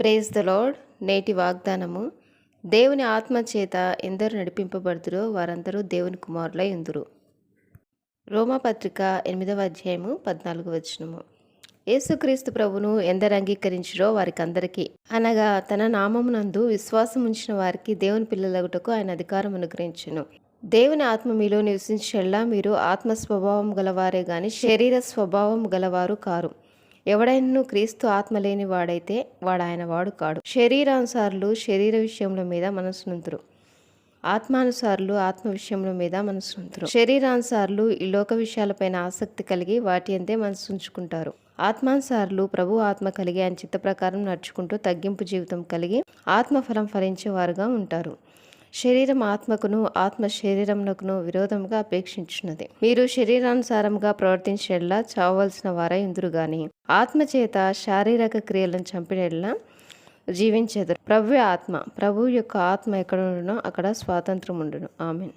Praise the lord నేటి వాగ్దానము. దేవుని ఆత్మ చేత ఎందరు నడిపింపబడుతురో వారందరూ దేవుని కుమారులై ఎందురు రోమాపత్రిక ఎనిమిదవ అధ్యాయము పద్నాలుగు వచనము. యేసుక్రీస్తు ప్రభును ఎందరు అంగీకరించరో వారికి అందరికీ అనగా తన నామమునందు విశ్వాసం ఉంచిన వారికి దేవుని పిల్లలగుటకు ఆయన అధికారం అనుగ్రహించును. దేవుని ఆత్మ మీలో నివసించేలా మీరు ఆత్మ స్వభావం గలవారే గాని శరీర స్వభావం గలవారు కారు. ఎవడైనను క్రీస్తు ఆత్మ లేని వాడైతే వాడు ఆయన వాడు కాడు. శరీరానుసారులు శరీర విషయముల మీద మనసునంతురు ఆత్మానుసారులు ఆత్మ విషయముల మీద మనసునుంతురు శరీరానుసారులు ఈ లోక విషయాలపైన ఆసక్తి కలిగి వాటి అంతే మనసు ఉంచుకుంటారు ఆత్మానుసారులు ప్రభు ఆత్మ కలిగి ఆయన చిత్త ప్రకారం నడుచుకుంటూ తగ్గింపు జీవితం కలిగి ఆత్మఫలం ఫలించే వారుగా ఉంటారు. శరీరం ఆత్మకును ఆత్మ శరీరమునకును విరోధముగా అపేక్షించున్నది. మీరు శరీరానుసారంగా ప్రవర్తించేలా చావవలసిన వారై ఇందురు గాని ఆత్మ చేత శారీరక క్రియలను చంపినలా జీవించేదరు. ప్రభు ఆత్మ ప్రభు యొక్క ఆత్మ ఎక్కడ ఉండునో అక్కడ స్వాతంత్రం ఉండును ఆమెన్.